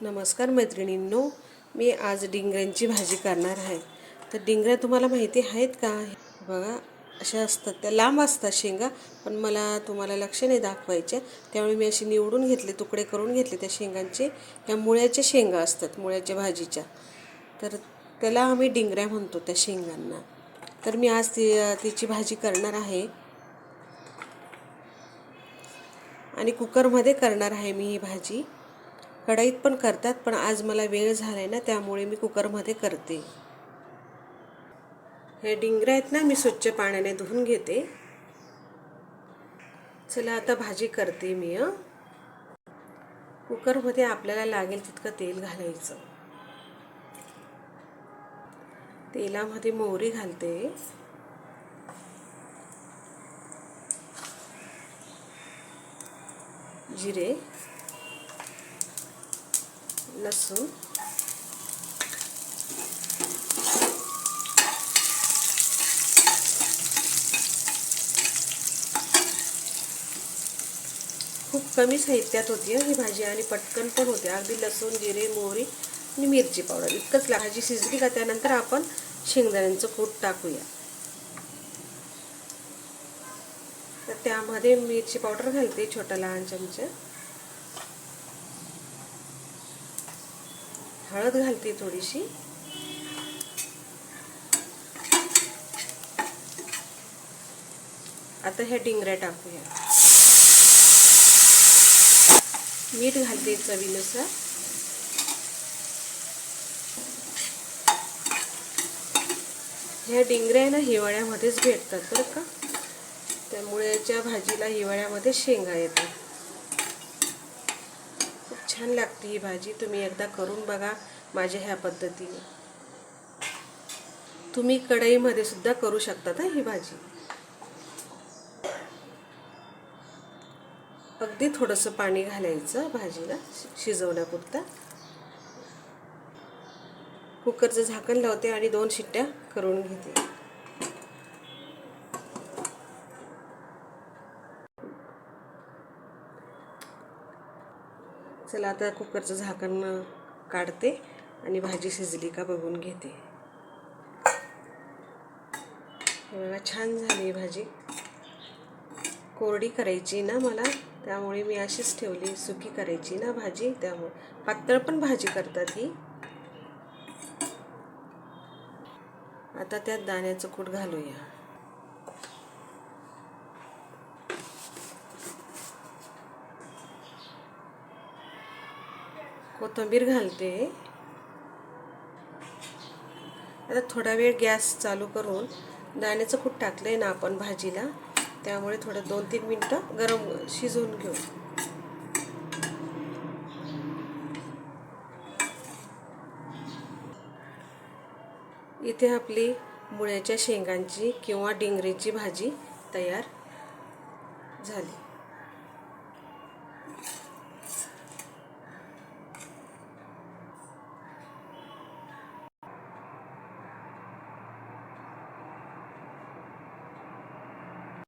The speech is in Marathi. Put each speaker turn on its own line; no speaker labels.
नमस्कार मैत्रिणींनो मी आज डिंगऱ्यांची भाजी करणार आहे. तर डिंगऱ्या तुम्हाला माहिती आहेत का? बघा अशा असतात त्या. लांब असतात शेंगा पण मला तुम्हाला लक्ष नाही दाखवायच्या त्यामुळे मी अशी निवडून घेतले तुकडे करून घेतले त्या शेंगांचे. ह्या मुळ्याच्या शेंगा असतात मुळ्याच्या भाजीच्या. तर त्याला आम्ही डिंगऱ्या म्हणतो त्या शेंगांना. तर मी आज ती तिची भाजी करणार आहे. आणि कुकरमध्ये करणार आहे मी ही भाजी. कढईत पण करतात पण आज मला वेळ झाला आहे ना त्यामुळे मी कुकरमध्ये करते. हे डिंगऱ्या आहेत ना मी स्वच्छ पाण्याने धुवून घेते. चला आता भाजी करते मी अं कुकरमध्ये आपल्याला लागेल तितकं तेल घालायचं. तेलामध्ये मोहरी घालते. जिरे. लसूण. खूप कमी साहित्यात होती ही भाजी आणि पटकन पण होते. अगदी लसूण जिरे मोहरी आणि मिरची पावडर. इतकंच ला भाजी शिजली का त्यानंतर आपण शेंगदाण्यांचं कूट टाकूया. तर त्यामध्ये मिरची पावडर घालते छोटा लहान चमचा. हळद घालते थोडीशी. आता ह्या डिंगऱ्या टाकूया. मीठ घालते चवीनुसार. ह्या डिंगऱ्या ना हिवाळ्यामध्येच भेटतात बरं का? त्यामुळे याच्या भाजीला हिवाळ्यामध्ये शेंगा येतात. छान लागते ही भाजी. तुम्ही एकदा करून बघा माझ्या ह्या पद्धतीने. तुम्ही कढईमध्ये सुद्धा करू शकता ही भाजी. अगदी थोडंसं पाणी घालायचं भाजीला शिजवण्यापुरता. कुकरचं झाकण लावते आणि दोन शिट्ट्या करून घेते. चला आता कुकरचं झाकण काढते आणि भाजी शिजली का बघून घेते. बघा छान झाली भाजी. कोरडी करायची ना मला त्यामुळे मी अशीच ठेवली सुकी करायची ना भाजी त्यामुळे. पातळ पण भाजी करतात ही. आता त्यात दाण्याचं कूट घालूया. कोथिंबीर घालते. आता थोडा वेळ गॅस चालू करून दाण्याचं कूट टाकलं आहे ना आपण भाजीला त्यामुळे थोडं दोन तीन मिनटं गरम शिजवून घेऊ. इथे आपली मुळ्याच्या शेंगांची किंवा डिंगरीची भाजी तयार झाली.